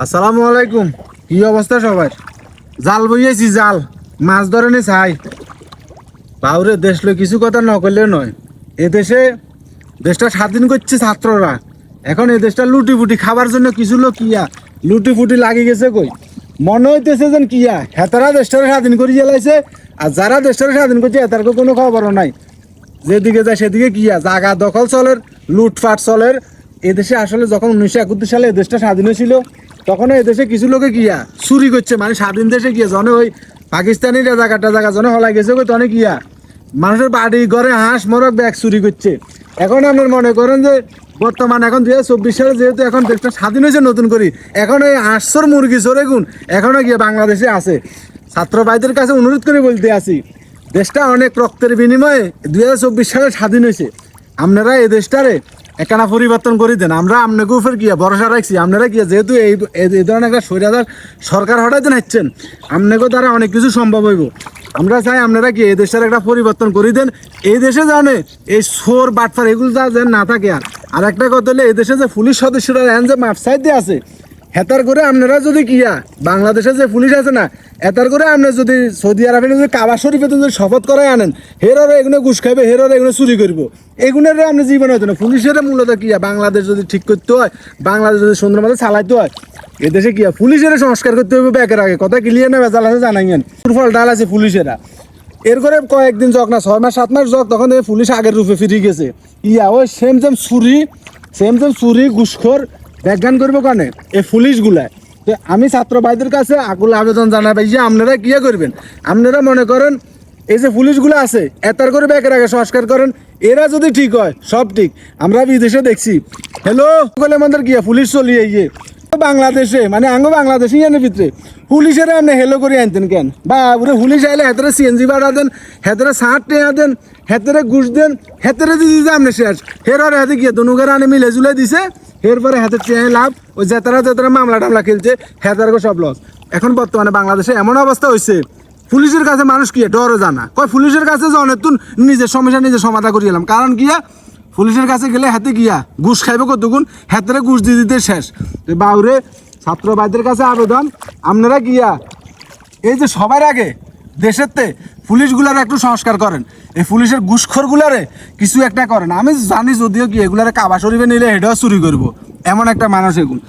আসসালামু আলাইকুম। কি অবস্থা সবার? জাল বইয়েছি, জাল। মাছ ধরে নি চাই বাউরে, দেশ কিছু কথা ন নয়। এ দেশে, দেশটা স্বাধীন করছে ছাত্ররা। এখন এই দেশটা লুটি ফুটি খাবার জন্য কিছু লোক কিয়া? লুটি ফুটি লাগি গেছে কই? মনে হইতেছে যেন কিয়া? হেতারা দেশটারে স্বাধীন করে জ্বালাইছে আর যারা দেশটারে স্বাধীন করছে, হেতারকে কোনো খবরও নাই। যেদিকে যায় সেদিকে কিয়া? জাগা দখল চলের লুটফাট চলের। এদেশে আসলে যখন উনিশশো একাত্তর সালে এই দেশটা স্বাধীন হয়েছিল তখন এই দেশে কিছু লোকে গিয়া চুরি করছে মানে স্বাধীন দেশে গিয়া জনে ওই পাকিস্তানি জায়গা জনে হলাই গেছে কই তনে গিয়া মানুষের বাড়ি, ঘরে হাঁস মরক ব্যাগ চুরি করছে। এখন আপনার মনে করেন যে বর্তমান এখন দুই হাজার চব্বিশ সালে যেহেতু এখন দেশটা স্বাধীন হয়েছে নতুন করে, এখন এই হাঁসর, মুরগি চোরে গুণ এখনও গিয়ে বাংলাদেশে আছে। ছাত্র ভাইদের কাছে অনুরোধ করে বলতে আসি দেশটা অনেক রক্তের বিনিময়ে দুই হাজার চব্বিশ সালে স্বাধীন হয়েছে। আপনারা এই দেশটারে একখানা পরিবর্তন করে দেন। আমরা আপনাকে উপর গিয়া ভরসা রাখছি আপনারা গিয়া যেহেতু এই এই- ধরনের একটা স্বৈরাচার সরকার হঠাৎ হাঁটছেন আপনাকেও দ্বারা অনেক কিছু সম্ভব হইব। আমরা চাই আপনারা কি এই দেশের একটা পরিবর্তন করে দেন। এই দেশে জানে এই সোর বাটফার এগুলো যা যেন না থাকে আর। আর একটা কথা হলে, এই দেশে যে পুলিশ সদস্যরা এখন যে মাঠ সাইড দিয়ে আছে, হেতার করে আপনারা যদি কিয়া বাংলাদেশে যে পুলিশ আছে না এতার করে আপনি যদি সৌদি আরবে যদি কাবা শরীফে যদি শপথ করাই আনেন, হেররে এগুলো ঘুষ খাইবে, হেররে এগুলো চুরি করব। এগুলোর আপনি জীবন হতো না। পুলিশের মূলত কিয়া বাংলাদেশ যদি ঠিক করতে হয়, বাংলাদেশ যদি সুন্দর মতো চালাইতে হয়, এদেশে কিয়া পুলিশের সংস্কার করতে হবে ব্যাকের আগে। কথা ক্লিয়ার না বেজাল আছে জানাইন ফল ডাল আছে পুলিশেরা। এর করে কয়েকদিন যক না, ছয় মাস, সাত মাস যক তখন এই পুলিশ আগের রূপে ফিরে গেছে। ইয়া, ওই সেম সেম চুরি সেম সেম চুরি, ঘুষখোর ব্যাখ্যান করব কানে? এই পুলিশগুলা তো আমি ছাত্র ভাইদের কাছে আকুল আবেদন জানাই যে আপনারা কিয়া করবেন? আপনারা মনে করেন এই যে পুলিশগুলো আছে, এতার করে ব্যাকের আগে সংস্কার করেন, এরা যদি ঠিক হয়, সব ঠিক। আমরা বিদেশে দেখছি। হ্যালো বলে আমাদের গিয়া পুলিশ চলিয়ে গিয়ে বাংলাদেশে মানে আঙ্গ বাংলাদেশে ইয়ানের ভিতরে, পুলিশের আপনি হেলো করে আনতেন কেন? বা ওরে পুলিশ আইলে হেতরে সিএনজি ভাড়া দেন, হেতরে সাঁট টেয়া দেন, হেতরে ঘুষ দেন, হেতরে দিয়ে দিতে আপনি শেষ হের আর হাতে গিয়ে দনুগার আনে মিলে জুলে দিছে। এরপরে হাতে চেয়ে লাভ, ওই জেতারা জেতারা মামলা টামলা খেলছে হেতারকে সব লস এখন বর্তমানে বাংলাদেশে এমন অবস্থা হয়েছে পুলিশের কাছে মানুষ কি ডরে জানা? কয়, পুলিশের কাছে জনে তুন নিজের সমস্যা নিজে সমাধান করে এলাম কারণ গিয়া পুলিশের কাছে গেলে হাতে গিয়া ঘুষ খাইবে কতগুণ হাতেরে ঘুষ দিয়ে দিতে শেষ। তো বাউরে ছাত্র ভাইদের কাছে আবেদন, আপনারা গিয়া এই যে সবার আগে দেশের তে পুলিশগুলার একটু সংস্কার করেন। এই পুলিশের ঘুষখোরগুলারে কিছু একটা করেন। আমি জানি যদিও কি এগুলারে কাবা শরীফে নিলে এটাও চুরি করব। এমন একটা মানুষ এগুলো।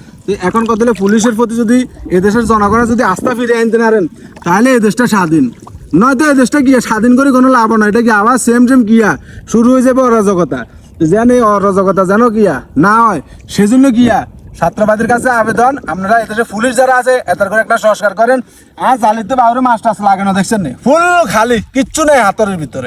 এখন কত হলে পুলিশের প্রতি যদি এদেশের জনগণের যদি আস্থা ফিরে আনতে পারেন, তাহলে এই দেশটা স্বাধীন। নয়তো এই দেশটা গিয়া স্বাধীন করে কোনো লাভ নয় এটা কি আবার সেম সেম কিয়া শুরু হয়ে যাবে অরাজকতা। যেন এই অরাজকতা যেন কিয়া না হয়, সেজন্য কিয়া ছাত্রবাদীর কাছে আবেদন। আপনারা এদেশে পুলিশ যারা আছে, এদের করে একটা সংস্কার করেন। আর জালিতে বাউরে মাছ টাছ লাগে না? দেখছেন ফুল খালি, কিচ্ছু নেই হাতের ভিতরে।